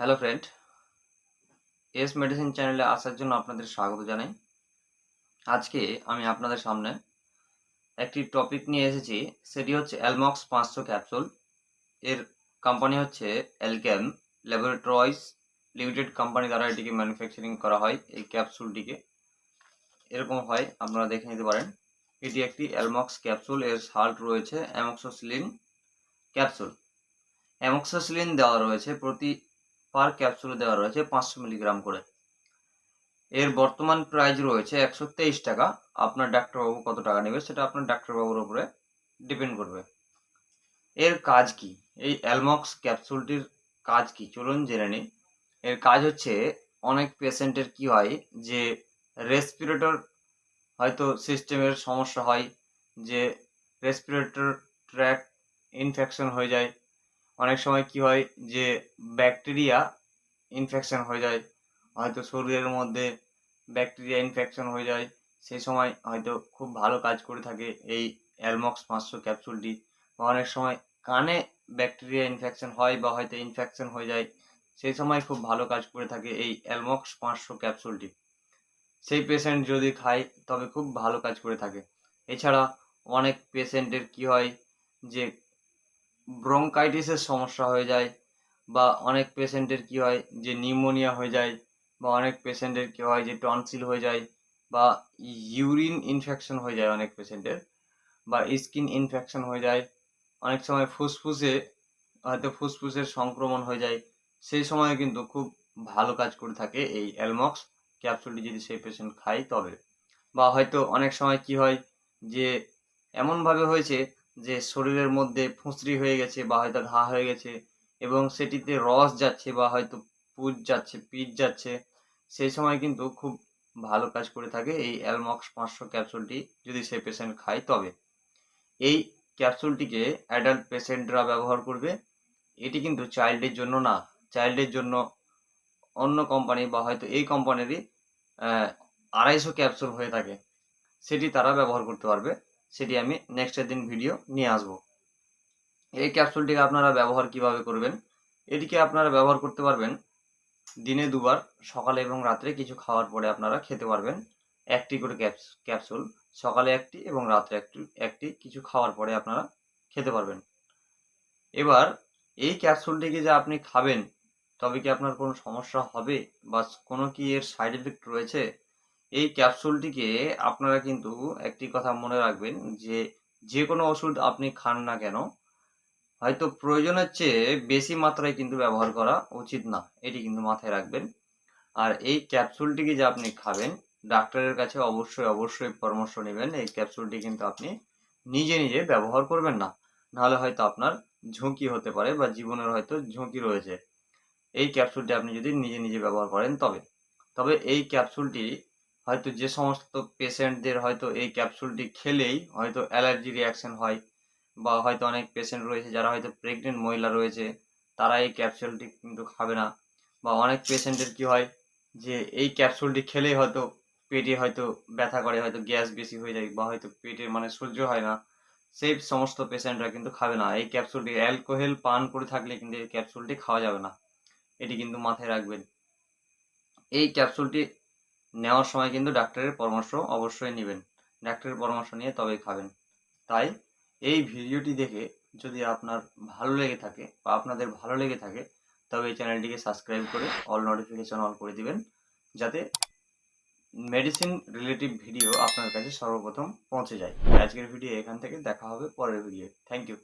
Hello friend S medicine চ্যানেলে আসার জন্য আপনাদের স্বাগত জানাই। আজকে আমি আপনাদের সামনে একটি টপিক নিয়ে এসেছি। সেটি হচ্ছে অ্যালমক্স পাঁচশো ক্যাপসুল এর কোম্পানি হচ্ছে অ্যালক্যাম ল্যাবরেটরিজ লিমিটেড কোম্পানি দ্বারা এটিকে ম্যানুফ্যাকচারিং করা হয়, এই ক্যাপসুলটিকে এরকম হয়, আপনারা দেখে নিতে পারেন। এটি একটি অ্যালমক্স ক্যাপসুল এর সাল্ট রয়েছে অ্যামক্সোসিলিন ক্যাপসুল অ্যামক্সোসিলিন দেওয়া রয়েছে প্রতি পার ক্যাপসুলে দেওয়া রয়েছে পাঁচশো মিলিগ্রাম করে। এর বর্তমান প্রাইস রয়েছে একশো তেইশ টাকা। আপনার ডাক্তারবাবু কত টাকা নেবে সেটা আপনার ডাক্তারবাবুর উপরে ডিপেন্ড করবে। এর কাজ কি? এই অ্যালমক্স ক্যাপসুলটির কাজ কি? চলুন জেনে নিই। এর কাজ হচ্ছে অনেক পেশেন্টের কি হয় যে রেসপিরেটর হয়তো সিস্টেমের সমস্যা হয়, যে রেসপিরেটর ট্র্যাক ইনফেকশন হয়ে যায় অনেক সময় কি হয় যে ব্যাকটেরিয়া ইনফেকশন হয়ে যায়। হয়তো শরীরের মধ্যে ব্যাকটেরিয়া ইনফেকশন হয়ে যায়। সেই সময় হয়তো খুব ভালো কাজ করে থাকে এই অ্যালমক্স পাঁচশো ক্যাপসুলটি বা অনেক সময় কানে ব্যাকটেরিয়া ইনফেকশন হয় বা হয়তো ইনফেকশন হয়ে যায় সেই সময় খুব ভালো কাজ করে থাকে এই অ্যালমক্স পাঁচশো ক্যাপসুলটি সেই পেশেন্ট যদি খায়, তবে খুব ভালো কাজ করে থাকে। এছাড়া অনেক পেশেন্টের কি হয় যে ব্রঙ্কাইটিসের সমস্যা হয়ে যায় বা অনেক পেশেন্টের কি হয় যে নিউমোনিয়া হয়ে যায় বা অনেক পেশেন্টের কি হয় যে টনসিল হয়ে যায় বা ইউরিন ইনফেকশন হয়ে যায় অনেক পেশেন্টের বা স্কিন ইনফেকশন হয়ে যায়। অনেক সময় ফুসফুসে, হয়তো ফুসফুসের সংক্রমণ হয়ে যায়। সেই সময় কিন্তু খুব ভালো কাজ করে থাকে এই অ্যালমক্স ক্যাপসুলটি যদি সেই পেশেন্ট খায় তবে। বা হয়তো অনেক সময় কি হয় যে এমনভাবে হয়েছে যে শরীরের মধ্যে ফুঁসরি হয়ে গেছে বা হয়তো ঘা হয়ে গেছে এবং সেটিতে রস যাচ্ছে বা হয়তো পুজ যাচ্ছে পিচ যাচ্ছে, সেই সময় কিন্তু খুব ভালো কাজ করে থাকে এই অ্যালমক্স পাঁচশো ক্যাপসুলটি যদি সে পেশেন্ট খায়। তবে এই ক্যাপসুলটিকে অ্যাডাল্ট পেশেন্টরা ব্যবহার করবে, এটি কিন্তু চাইল্ডের জন্য না। চাইল্ডের জন্য অন্য কোম্পানি বা হয়তো এই কোম্পানিরই আড়াইশো ক্যাপসুল হয়ে থাকে, সেটি তারা ব্যবহার করতে পারবে। সেটি আমি নেক্সটের দিন ভিডিও নিয়ে আসব। এই ক্যাপসুলটিকে আপনারা ব্যবহার কীভাবে করবেন? এটিকে আপনারা ব্যবহার করতে পারবেন দিনে দুবার, সকালে এবং রাত্রে কিছু খাওয়ার পরে আপনারা খেতে পারবেন একটি করে ক্যাপসুল সকালে একটি এবং রাত্রে একটি একটি কিছু খাওয়ার পরে আপনারা খেতে পারবেন। এবার এই ক্যাপসুলটিকে যে আপনি খাবেন, তবে কি আপনার কোনো সমস্যা হবে বা কোনো কি এর সাইড এফেক্ট রয়েছে? এই ক্যাপসুলটিকে আপনারা কিন্তু একটি কথা মনে রাখবেন যে যে কোনো ওষুধ আপনি খান না কেন, হয়তো প্রয়োজনের চেয়ে বেশি মাত্রায় কিন্তু ব্যবহার করা উচিত না, এটি কিন্তু মাথায় রাখবেন। আর এই ক্যাপসুলটিকে যে আপনি খাবেন, ডাক্তারের কাছে অবশ্যই অবশ্যই পরামর্শ নেবেন, এই ক্যাপসুলটি কিন্তু আপনি নিজে নিজে ব্যবহার করবেন না। নাহলে হয়তো আপনার ঝুঁকি হতে পারে বা জীবনের হয়তো ঝুঁকি রয়েছে। এই ক্যাপসুলটি আপনি যদি নিজে নিজে ব্যবহার করেন তবে তবে এই ক্যাপসুলটি হয়তো যে সমস্ত পেশেন্টদের হয়তো এই ক্যাপসুলটি খেলেই হয়তো অ্যালার্জি রিয়াকশন হয় বা হয়তো অনেক পেশেন্ট রয়েছে যারা হয়তো প্রেগনেন্ট মহিলা রয়েছে, তারা এই ক্যাপসুলটি কিন্তু খাবে না। বা অনেক পেশেন্টের কি হয় যে এই ক্যাপসুলটি খেলেই হয়তো পেটে হয়তো ব্যথা করে, হয়তো গ্যাস বেশি হয়ে যায় বা হয়তো পেটে মানে সহ্য হয় না। সেই সমস্ত পেশেন্টরা কিন্তু খাবে না। এই ক্যাপসুলটি অ্যালকোহল পান করে থাকলে কিন্তু এই ক্যাপসুলটি খাওয়া যাবে না। এটি কিন্তু মাথায় রাখবেন। এই ক্যাপসুলটি নেওয়ার সময় কিন্তু ডাক্তারের পরামর্শ অবশ্যই নেবেন। ডাক্তারের পরামর্শ নিয়ে তবেই খাবেন। তাই এই ভিডিওটি দেখে যদি আপনার ভালো লেগে থাকে বা আপনাদের ভালো লেগে থাকে, তবে এই চ্যানেলটিকে সাবস্ক্রাইব করে অল নোটিফিকেশন অন করে দিবেন, যাতে মেডিসিন রিলেটিভ ভিডিও আপনার কাছে সর্বপ্রথম পৌঁছে যায়। আজকের ভিডিও এখান থেকে দেখা হবে পরের ভিডিও থ্যাংক ইউ